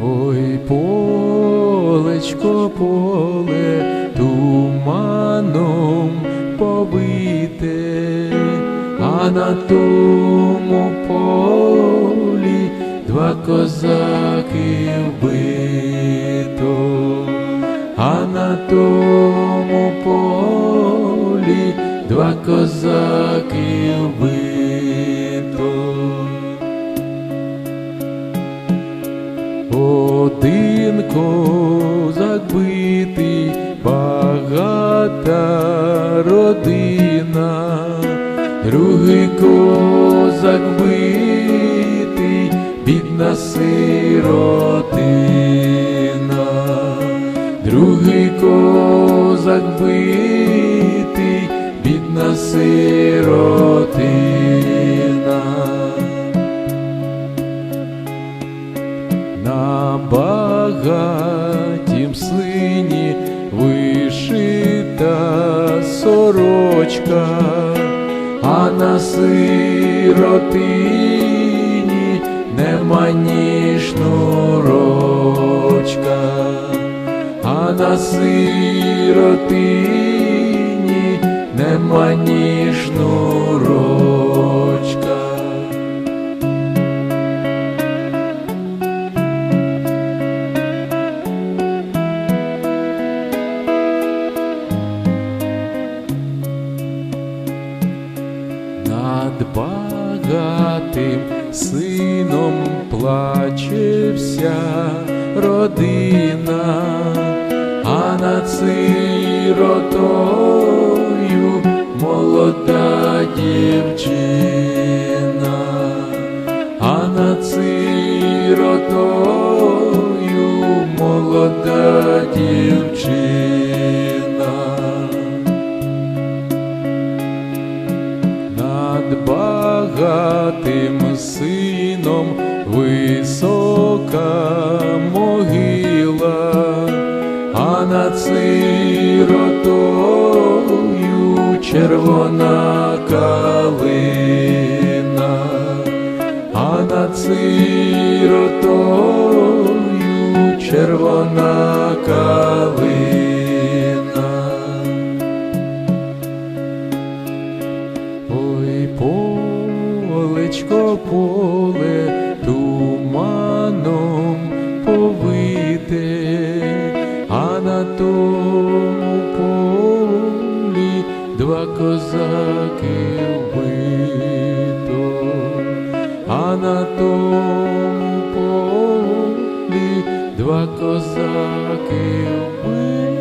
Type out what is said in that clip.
Ой, полечко, поле туманом побите, а на тому полі два козаки вбито, а на тому полі два козаки вбито. Козак битий, багата родина, другий козак битий, бідна сиротина, другий козак битий, бідна сиротина. Багатім сині вишита сорочка, а на сиротині нема ні шнурочка, а на сиротині нема ні шнурочка. Багатим сином плаче вся родина, а над сиротою молода дівчина, багатим сином висока могила, а над сиротою червона калина, а над сиротою червона поле туманом повите, а на тому полі два козаки вбито, а на тому полі два козаки вбито.